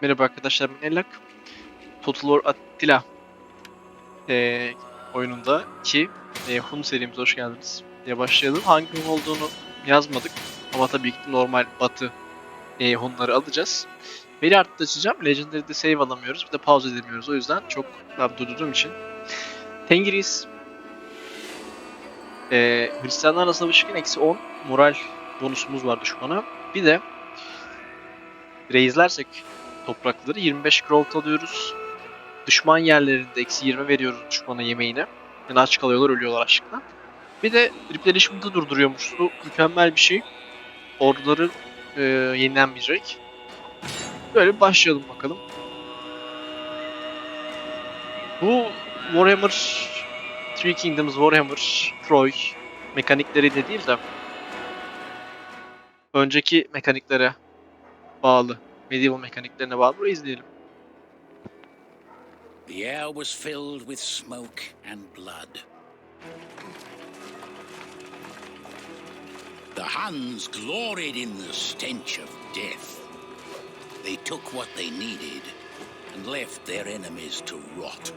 Merhaba arkadaşlar ben Ellak. Total War Attila eee oyununda ki eee, Hun serimize hoş geldiniz. diye başlayalım. Hangi Hun olduğunu yazmadık ama tabii ki normal Batı eee, Hunları alacağız. Veri artı açacağım. Legendary'de save alamıyoruz. Bir de pause edemiyoruz. O yüzden çok ben durdurduğum için. Tengiriz. Eee Hristiyanlarla savaşırken eksi 10 moral bonusumuz var düşmana. Bir de reizlersek toprakları 25 growth alıyoruz. Düşman yerlerinde eksi 20 veriyoruz düşmana yemeğine. Yani aç kalıyorlar ölüyorlar aşkına. Bir de replenishment'ı durduruyormuş. Bu mükemmel bir şey. Orduları e, yenilenmeyecek. Böyle başlayalım bakalım. Bu Warhammer Three Kingdoms Warhammer Troy mekanikleri de değil de önceki mekaniklere bağlı. Medieval mekaniklerine bağlı. Izleyelim. The air was filled with smoke and blood. The Huns gloried in the stench of death. They took what they needed and left their enemies to rot.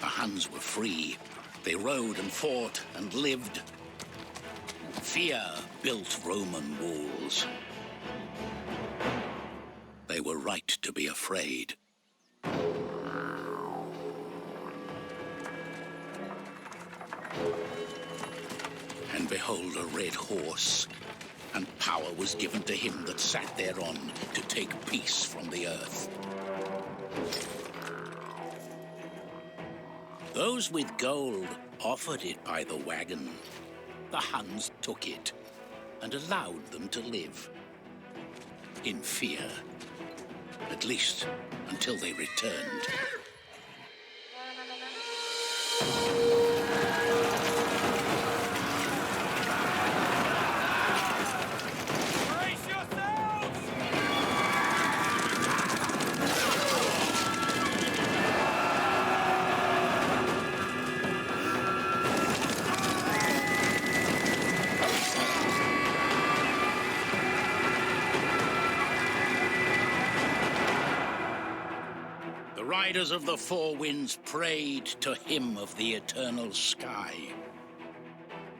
The Huns were free. They rode and fought and lived. Fear built Roman walls. They were right to be afraid. And behold a red horse, and power was given to him that sat thereon to take peace from the earth. Those with gold offered it by the wagon. The Huns took it and allowed them to live in fear. At least until they returned. Riders of the four winds prayed to him of the eternal sky.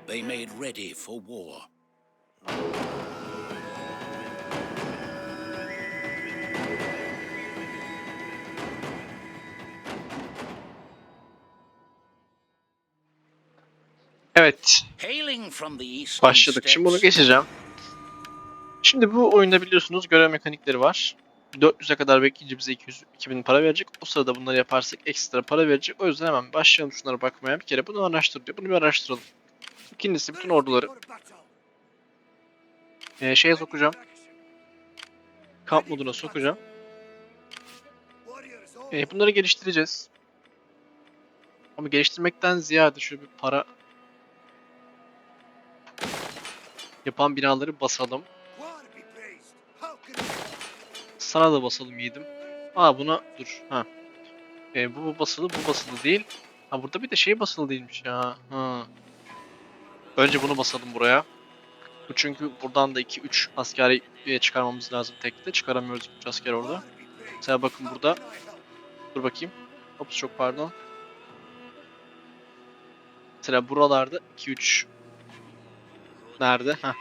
They made ready for war. Evet, başladık. Şimdi bunu geçeceğim. Şimdi bu oyunda biliyorsunuz görev mekanikleri var. 400'e kadar bekleyince bize 200 2000 para verecek. O sırada bunları yaparsak ekstra para verecek. O yüzden hemen başlayalım şunlara bakmaya. Bir kere bunu araştır diyor. Bunu bir araştıralım. İkincisi bütün orduları eee, şeye sokacağım. Kamp moduna sokacağım. Eee, bunları geliştireceğiz. Ama geliştirmekten ziyade şöyle bir para yapan binaları basalım. Sana da basalım yedim. Aa buna dur. Ha. E, bu, bu basılı bu basılı değil. Ha burada bir de şey basılı değilmiş ya. Ha. Önce bunu basalım buraya. Bu çünkü buradan da 2-3 askeri e, çıkarmamız lazım tekte. Çıkaramıyoruz 3 asker orada. Mesela bakın burada. Dur bakayım. Ops çok pardon. Mesela buralarda 2-3 Nerede? Heh.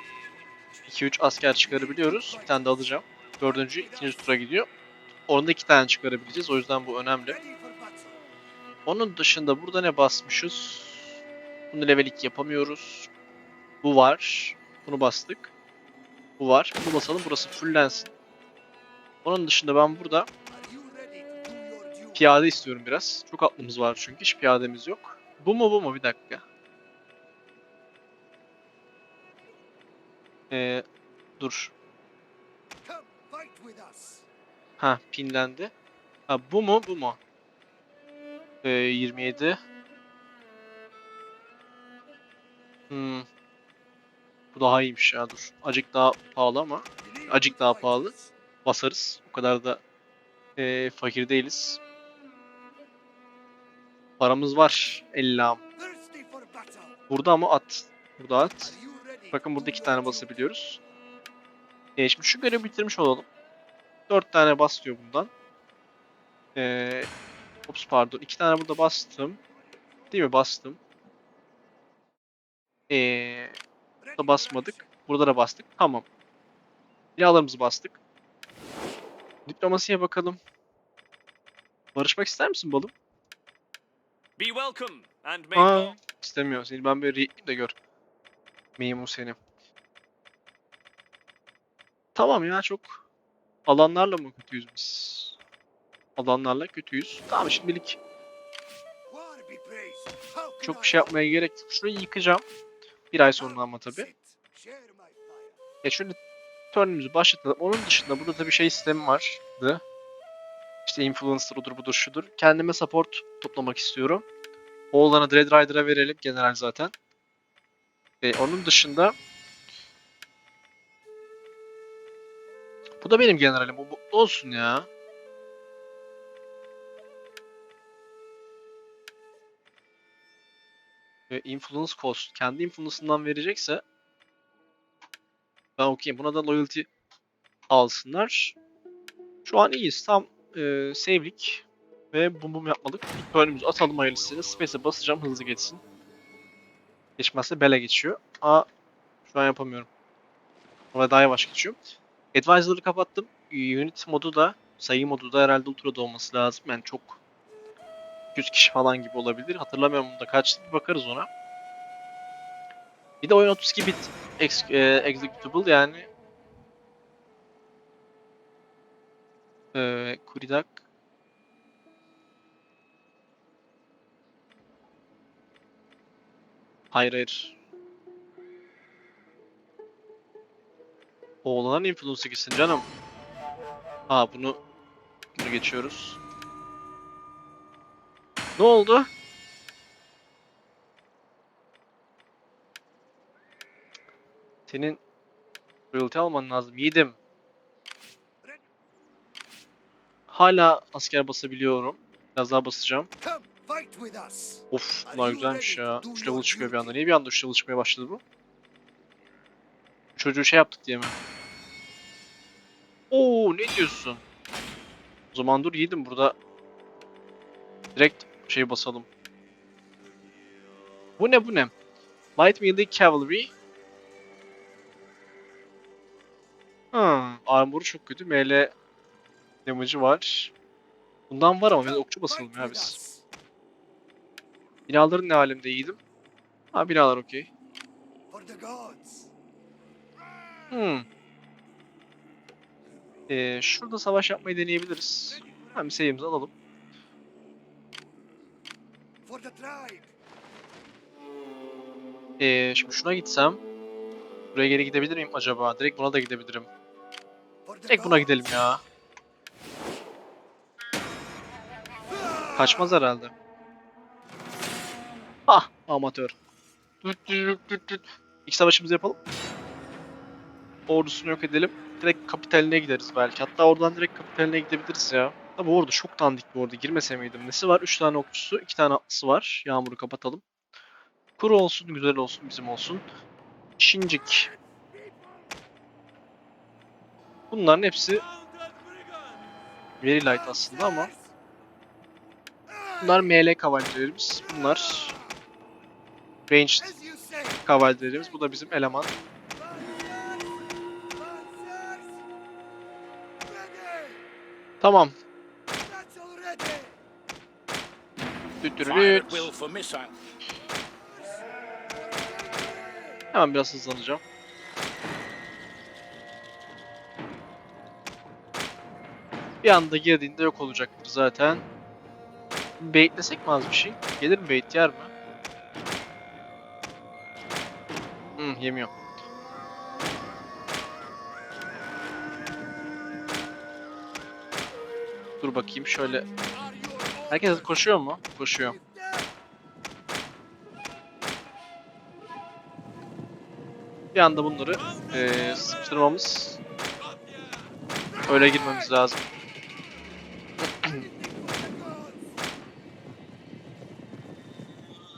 2-3 asker çıkarabiliyoruz. Bir tane de alacağım. Dördüncü, ikinci tura gidiyor. Orada iki tane çıkarabileceğiz. O yüzden bu önemli. Onun dışında burada ne basmışız? Bunu level 2 yapamıyoruz. Bu var. Bunu bastık. Bu var. Bunu basalım. Burası fulllensin. Onun dışında ben burada piyade istiyorum biraz. Çok atlımız var çünkü. Hiç piyademiz yok. Bu mu bu mu? Bir dakika. Ee, dur. Ha pinlendi. Ha bu mu bu mu? Ee, 27. Hmm. Bu daha iyiymiş ya dur. Acık daha pahalı ama. Acık daha pahalı. Basarız. O kadar da ee, fakir değiliz. Paramız var. 50 am. Burada ama at. Burada at. Bakın burada iki tane basabiliyoruz. E, şimdi şu görevi bitirmiş olalım. Dört tane bas diyor bundan. Ee, ops pardon. iki tane burada bastım. Değil mi? Bastım. Ee, burada basmadık. Burada da bastık. Tamam. Silahlarımızı bastık. Diplomasiye bakalım. Barışmak ister misin balım? Be welcome and make Aa, istemiyor. Seni ben böyle readliyim de gör. Memur seni. Tamam ya çok alanlarla mı kötüyüz biz? Alanlarla kötüyüz. Tamam şimdilik çok bir şey yapmaya gerek yok. Şurayı yıkacağım. Bir ay sonra ama tabi. Ya şöyle turnumuzu başlatalım. Onun dışında burada tabii şey sistemi vardı. İşte influencer odur budur şudur. Kendime support toplamak istiyorum. Oğlanı Dread Rider'a verelim general zaten. E, onun dışında bu da benim generalim. Bu mutlu olsun ya. E, influence cost. Kendi influence'ından verecekse ben okuyayım. Buna da loyalty alsınlar. Şu an iyiyiz. Tam e, save'lik ve bum bum yapmadık. İlk atalım hayırlısıyla. Space'e basacağım hızlı geçsin. Geçmezse bele geçiyor. Aa şu an yapamıyorum. Orada daha yavaş geçiyor. Advisor'ı kapattım. Unit modu da sayı modu da herhalde ultra'da olması lazım. Yani çok 100 kişi falan gibi olabilir. Hatırlamıyorum da kaçtı bir bakarız ona. Bir de oyun 32 bit ex, e, executable yani e, Kuridak Hayır hayır. Oğlan influencer gitsin canım. Aa bunu bunu geçiyoruz. Ne oldu? Senin royalty alman lazım. Yedim. Hala asker basabiliyorum. Biraz daha basacağım. Of bunlar güzelmiş ya. 3 level çıkıyor bir anda. Niye bir anda 3 level çıkmaya başladı bu? Çocuğu şey yaptık diye mi? Oo ne diyorsun? O zaman dur yedim burada. Direkt şey basalım. Bu ne bu ne? Light Melee Cavalry. Hmm, armor'u çok kötü. ML damage'ı var. Bundan var ama biz okçu basalım ya biz. Binaların ne halimde iyiydim? Ha binalar okey. Hmm. Ee, şurada savaş yapmayı deneyebiliriz. Hem sayımızı alalım. Ee, şimdi şuna gitsem. Buraya geri gidebilir miyim acaba? Direkt buna da gidebilirim. Direkt buna gidelim ya. Kaçmaz herhalde. Ah amatör. Düt düt düt düt. İlk savaşımızı yapalım. Ordusunu yok edelim. Direkt kapitaline gideriz belki. Hatta oradan direkt kapitaline gidebiliriz ya. Tabi ordu çok dandik bir ordu. Girmese miydim? Nesi var? 3 tane okçusu, 2 tane atlısı var. Yağmuru kapatalım. Kuru olsun, güzel olsun, bizim olsun. Şincik. Bunların hepsi very light aslında ama bunlar ML kavalyelerimiz. Bunlar ranged kavalyelerimiz. Bu da bizim eleman. Tamam. Missile. Hemen biraz hızlanacağım. Bir anda girdiğinde yok olacaktır zaten. Baitlesek mi az bir şey? Gelir mi bait yer mi? Hmm, yemiyor. Dur bakayım şöyle. Herkes koşuyor mu? Koşuyor. Bir anda bunları eee sıkıştırmamız öyle girmemiz lazım.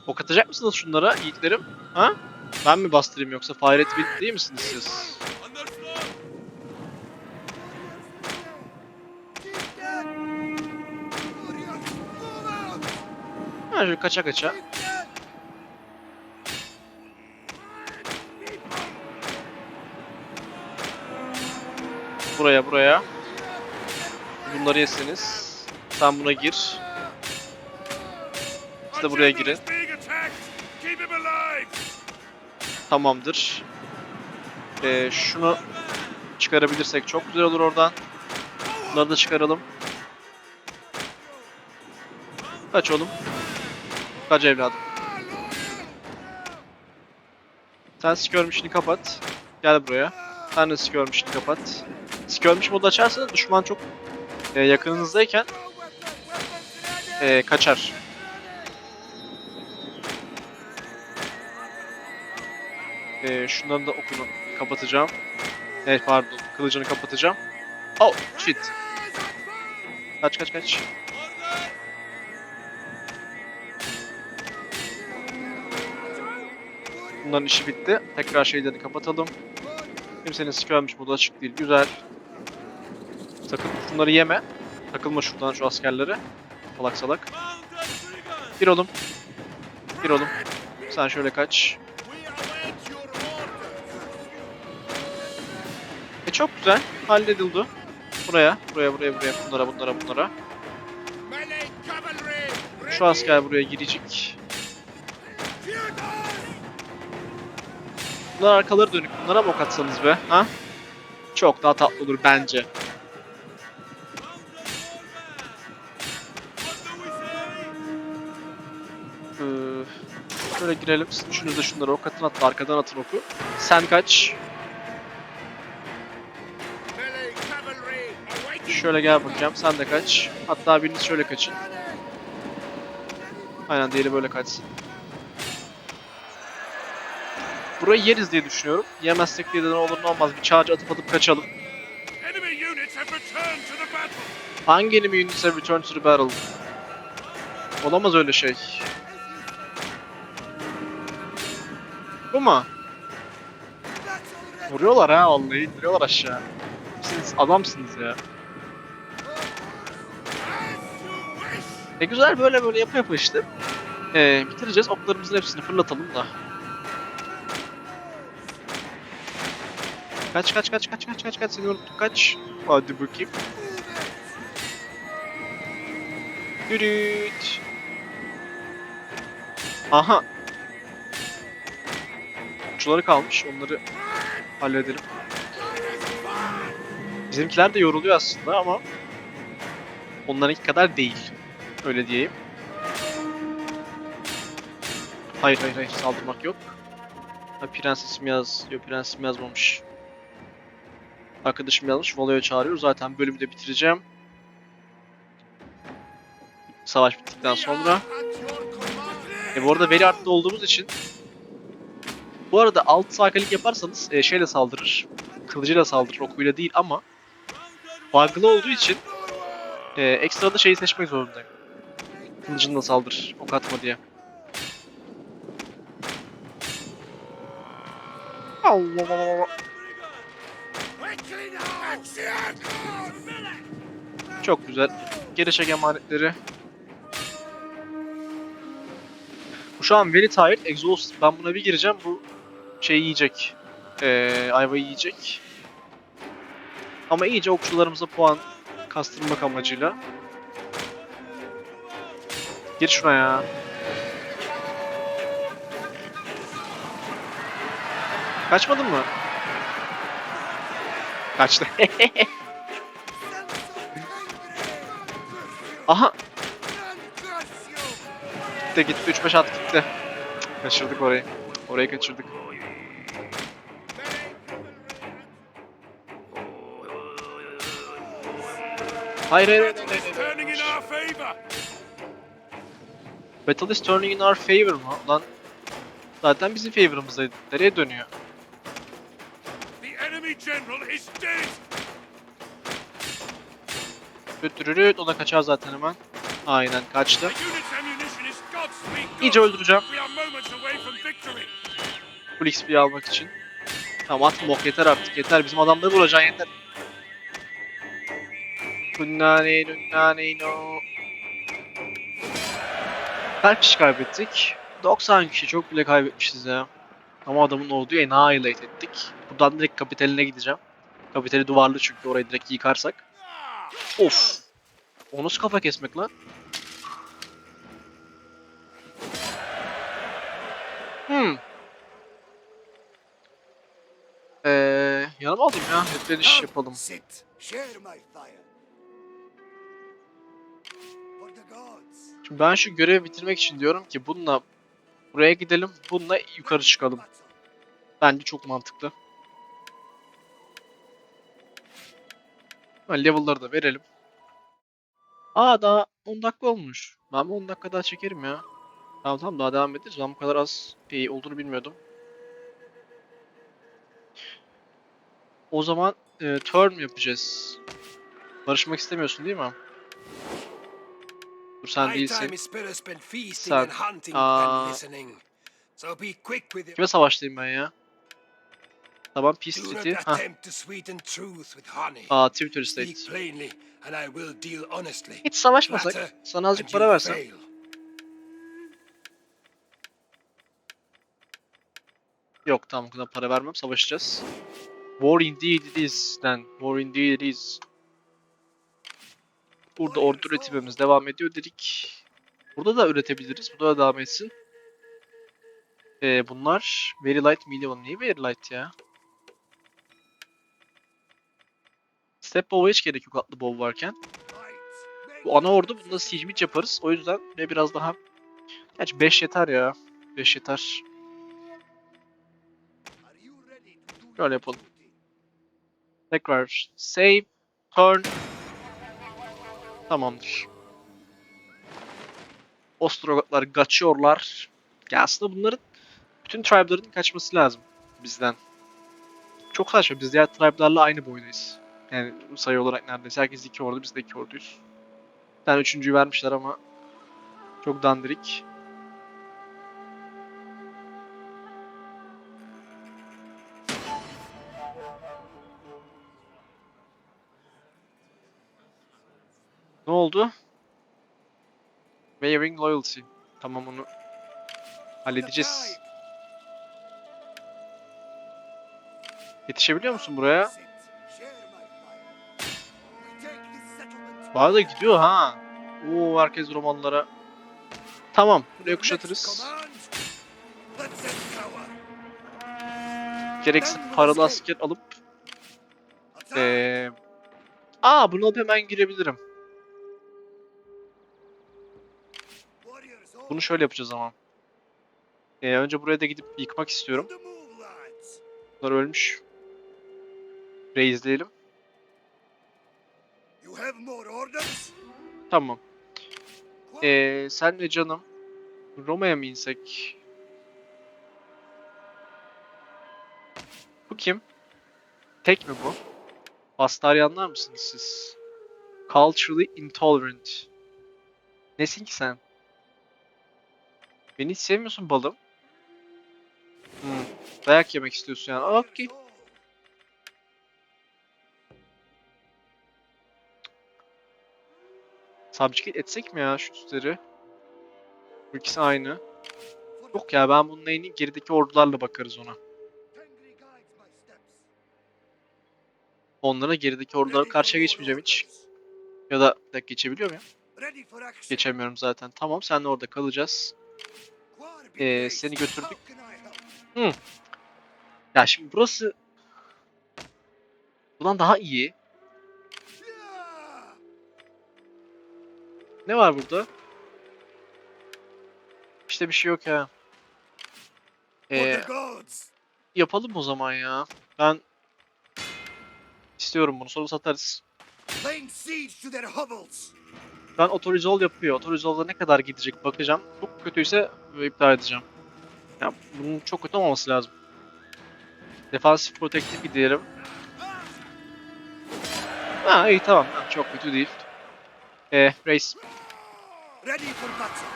Ok atacak mısınız şunlara yiğitlerim? Ha? Ben mi bastırayım yoksa Fire Will değil misiniz siz? Ha şöyle kaça kaça. Buraya buraya. Bunları yesiniz. Sen buna gir. Siz de buraya girin. Tamamdır. Ee, şunu çıkarabilirsek çok güzel olur oradan. Bunları da çıkaralım. Kaç oğlum. Kaç evladım. Sen skirmish'ini kapat. Gel buraya. Sen de skirmish'ini kapat. Skirmish modu açarsanız düşman çok e, yakınınızdayken e, kaçar. E, şunların da okunu kapatacağım. Evet pardon. Kılıcını kapatacağım. Oh shit. Kaç kaç kaç. Bunların işi bitti. Tekrar şeyleri kapatalım. Kimsenin skirmish modu açık değil. Güzel. Sakın şunları yeme. Takılma şuradan şu askerlere. Salak salak. Bir oğlum. Bir oğlum. Sen şöyle kaç. E çok güzel. Halledildi. Buraya, buraya, buraya, buraya, bunlara, bunlara, bunlara. Şu asker buraya girecek. Bunlar arkaları dönük. Bunlara mı ok be? Ha? Çok daha tatlı olur bence. Ee, şöyle girelim. Siz üçünüz de şunları ok atın hatta arkadan atın oku. Sen kaç. Şöyle gel bakacağım. Sen de kaç. Hatta biriniz şöyle kaçın. Aynen diğeri böyle kaçsın. Burayı yeriz diye düşünüyorum. Yemezsek diye de ne olur ne olmaz. Bir charge atıp atıp kaçalım. Hangi enemy units have returned to the battle? Olamaz öyle şey. Bu mu? Vuruyorlar ha vallahi. Vuruyorlar aşağı. Siz adamsınız ya. Ne güzel böyle böyle yapa yapa işte. Ee, bitireceğiz. Oklarımızın hepsini fırlatalım da. Kaç kaç kaç kaç kaç kaç kaç seni unuttuk kaç. Hadi bakayım. Dürüt. Aha. Uçları kalmış. Onları halledelim. Bizimkiler de yoruluyor aslında ama onlarınki kadar değil. Öyle diyeyim. Hayır hayır hayır saldırmak yok. Ha, prensesim yaz. Yok prensesim yazmamış. Arkadaşım yazmış. Valo'ya çağırıyor. Zaten bölümü de bitireceğim. Savaş bittikten sonra. E bu arada veri arttı olduğumuz için bu arada alt sakinlik yaparsanız e, şeyle saldırır. Kılıcıyla saldırır, okuyla değil ama bug'lı olduğu için e, ekstra da şeyi seçmek zorundayım. Kılıcınla saldır, ok atma diye. Allah Allah. Çok güzel. Geri çek emanetleri. Bu şu an very tired, exhaust. Ben buna bir gireceğim. Bu şey yiyecek. Ee, ayvayı yiyecek. Ama iyice okçularımıza puan kastırmak amacıyla. Gir şuna ya. Kaçmadın mı? Kaçtı. Aha. Gitti gitti 3-5 at gitti. Kaçırdık orayı. Orayı kaçırdık. Hayır hayır hayır, hayır. Battle is turning in our favor mı? Lan zaten bizim favor'ımızdaydı. Nereye dönüyor? Enemy general is dead. Götürürüt o da kaçar zaten hemen. Aynen kaçtı. İyice öldüreceğim. Full XP almak için. Tamam atma ok yeter artık yeter. Bizim adamları vuracaksın yeter. Nunnane nunnane no. Kaç kişi kaybettik? 90 kişi çok bile kaybetmişiz ya. Ama adamın orduyu annihilate ettik. Buradan direkt kapitaline gideceğim. Kapitali duvarlı çünkü orayı direkt yıkarsak. Of. O nasıl kafa kesmek lan? Hmm. Eee yanıma alayım ya. Repleniş yapalım. Şimdi ben şu görevi bitirmek için diyorum ki bununla buraya gidelim, bununla yukarı çıkalım. Bence çok mantıklı. Ha, level'ları da verelim. Aa daha 10 dakika olmuş. Ben bu 10 dakika daha çekerim ya. Tamam tamam daha devam ederiz. Ben bu kadar az iyi olduğunu bilmiyordum. O zaman e, turn yapacağız. Barışmak istemiyorsun değil mi? Dur sen değilsin. Sen- Aa. Kime savaştayım ben ya? Tamam Peace City. Honey. Aa Speak State. Hiç savaşmasak, sana azıcık para versem. Yok tamam kadar para vermem, savaşacağız. War indeed it is then. War indeed it is. Burada ordu üretimimiz devam ediyor dedik. Burada da üretebiliriz. Burada da devam etsin. Ee, bunlar very light medium. Niye very light ya? Step bow'a hiç gerek yok atlı bow varken. Bu ana ordu bunda siege mitch yaparız. O yüzden ve biraz daha... Gerçi 5 yeter ya. 5 yeter. Şöyle yapalım. Tekrar save, turn. Tamamdır. Ostrogotlar kaçıyorlar. Ya aslında bunların bütün tribe'ların kaçması lazım bizden. Çok saçma. Biz diğer tribe'larla aynı boydayız. Yani sayı olarak neredeyse. Herkes iki ordu, biz de iki orduyuz. Bir tane üçüncüyü vermişler ama çok dandirik. Ne oldu? Waving Loyalty. Tamam onu halledeceğiz. Yetişebiliyor musun buraya? Da gidiyor ha. Oo herkes romanlara. Tamam buraya kuşatırız. Gereksiz paralı asker alıp ee... Aa bunu alıp hemen girebilirim. Bunu şöyle yapacağız ama. Ee, önce buraya da gidip yıkmak istiyorum. Bunlar ölmüş. Burayı izleyelim. You have more orders? Tamam. Ee, sen ve canım Roma'ya mı insek? Bu kim? Tek mi bu? Bastaryanlar mısınız siz? Culturally intolerant. Nesin ki sen? Beni hiç sevmiyorsun balım. Hmm. Dayak yemek istiyorsun yani. Okey. Subjugate etsek mi ya şu üstleri? Bu ikisi aynı. Yok ya ben bunun neyini gerideki ordularla bakarız ona. Onlara gerideki ordulara karşıya geçmeyeceğim hiç. Ya da bir dakika geçebiliyor muyum? Geçemiyorum zaten. Tamam senle orada kalacağız. Ee, seni götürdük. Help? Ya şimdi burası bundan daha iyi. Ne var burada? İşte bir şey yok ya. Ee, yapalım o zaman ya. Ben istiyorum bunu. Sonra satarız. Ben Autorizol yapıyor. Autorizol'da ne kadar gidecek bakacağım. Çok kötüyse iptal edeceğim. Ya bunun çok kötü olmaması lazım. Defansif protective gidelim. Ha iyi tamam. Çok kötü değil. Eh Race. Ready for battle.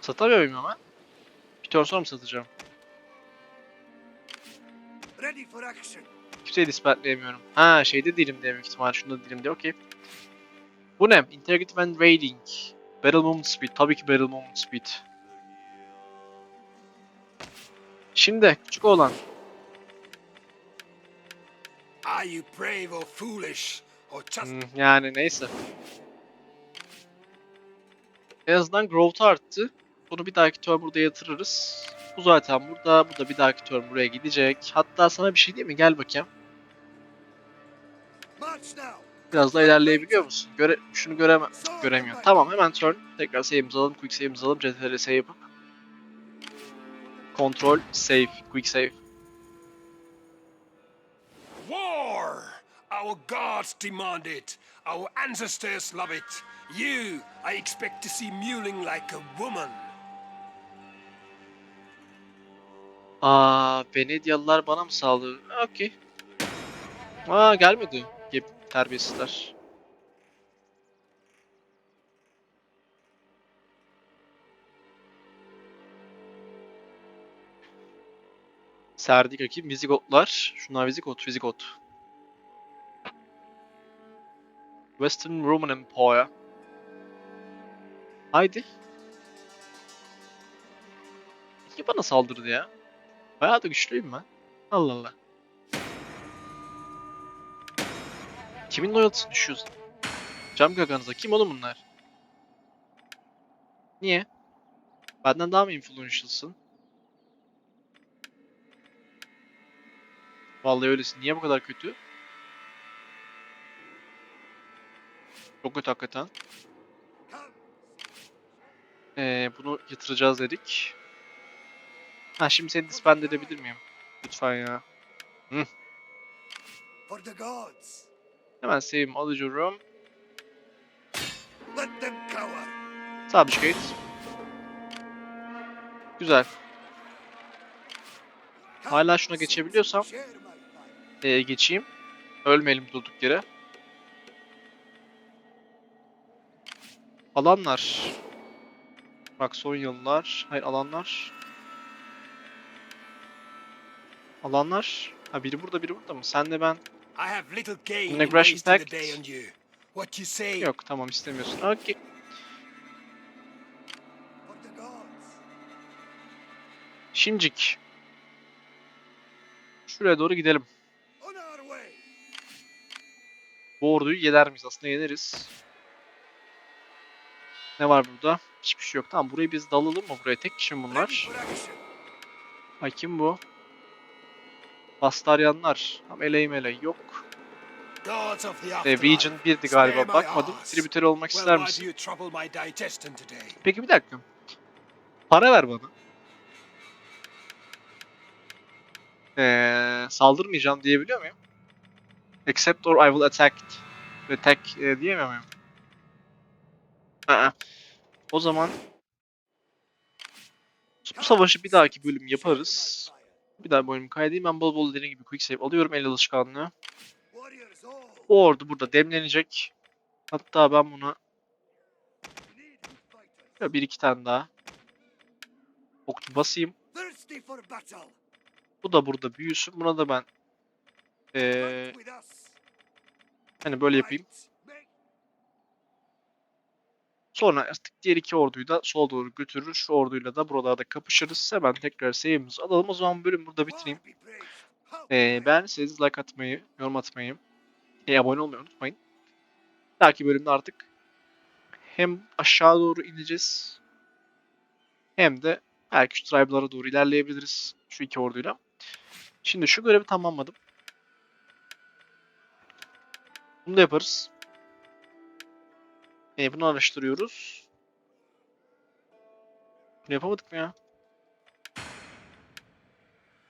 Satamıyor muyum hemen? Bir sonra mı satacağım? Ready for action. Kimseyi dispentleyemiyorum. Ha şeyde değilim diye büyük ihtimal. Şunda değilim diye okey. Bu ne? Interrogative and Raiding. Battle Movement Speed. Tabii ki Battle Movement Speed. Şimdi küçük oğlan. Are you brave or foolish? Or just Hmm, yani neyse. En azından growth arttı. Bunu bir dahaki turn burada yatırırız. Bu zaten burada. Bu da bir dahaki turn buraya gidecek. Hatta sana bir şey diyeyim mi? Gel bakayım. Biraz daha ilerleyebiliyor musun? Göre şunu göreme göremiyorum. Tamam hemen turn. Tekrar save'imizi alalım. Quick save'imizi alalım. CTRL save yapıp. Control save. Quick save. War! Our gods demand it. Our ancestors love it. You, I expect to see mewling like a woman. Aa, Venedyalılar bana mı saldırdı? Okey. Aa gelmedi. Gep terbiyesizler. Serdik rakip Vizigotlar. Şunlar Vizigot, Vizigot. Western Roman Empire. Haydi. Niye bana saldırdı ya? Bayağı da güçlüyüm ben. Allah Allah. Kimin loyaltısını düşüyorsun? Cam gaganıza. Kim oğlum bunlar? Niye? Benden daha mı influential'sın? Vallahi öylesin. Niye bu kadar kötü? Çok kötü hakikaten. Ee, bunu yatıracağız dedik. Ha şimdi seni disband edebilir miyim? Lütfen ya. Gods. Hemen save'imi alıyorum. Cower. Subjugate. Güzel. Hala şuna geçebiliyorsam ee, geçeyim. Ölmeyelim durduk yere. Alanlar. Bak son yıllar. Hayır alanlar. Alanlar. Ha biri burada biri burada mı? Sen de ben. The pact. Yok tamam istemiyorsun. Gods. Şincik. Şuraya doğru gidelim. Bu orduyu yener miyiz? Aslında yeneriz. Ne var burada? Hiçbir şey yok. Tamam burayı biz dalalım mı buraya? Tek kişi bunlar? Ay kim bu? Bastaryanlar. Tam eleğim ele yok. E, afterlife. Region 1'di galiba. Bakmadım. ass. Tributary olmak ister misin? Peki bir dakika. Para ver bana. Ee, saldırmayacağım diyebiliyor muyum? Except or I will attack. Attack e, diyemiyor muyum? Aa. O zaman bu savaşı bir dahaki bölüm yaparız. Bir daha bölüm kaydedeyim. Ben bol bol dediğim gibi quick save alıyorum el alışkanlığı. O ordu burada demlenecek. Hatta ben buna ya bir iki tane daha okçu basayım. Bu da burada büyüsün. Buna da ben us. hani böyle yapayım. Sonra artık diğer iki orduyu da sol doğru götürür. Şu orduyla da buralarda kapışırız. Hemen tekrar save'imizi alalım. O zaman bölüm burada bitireyim. Ee, beğendiyseniz like atmayı, yorum atmayı, e, abone olmayı unutmayın. Belki bölümde artık hem aşağı doğru ineceğiz hem de belki şu tribe'lara doğru ilerleyebiliriz şu iki orduyla. Şimdi şu görevi tamamladım. Bunu da yaparız. E, bunu araştırıyoruz. Bunu yapamadık mı ya?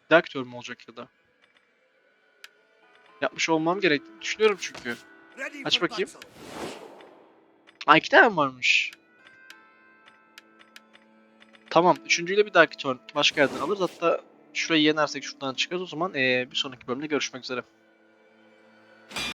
Bir dahaki tur mu olacak ya da? Yapmış olmam gerektiğini düşünüyorum çünkü. Aç bakayım. Aa iki tane varmış? Tamam. Üçüncüyü de bir dahaki turn başka yerden alırız. Hatta şurayı yenersek şuradan çıkarız. O zaman eee, bir sonraki bölümde görüşmek üzere.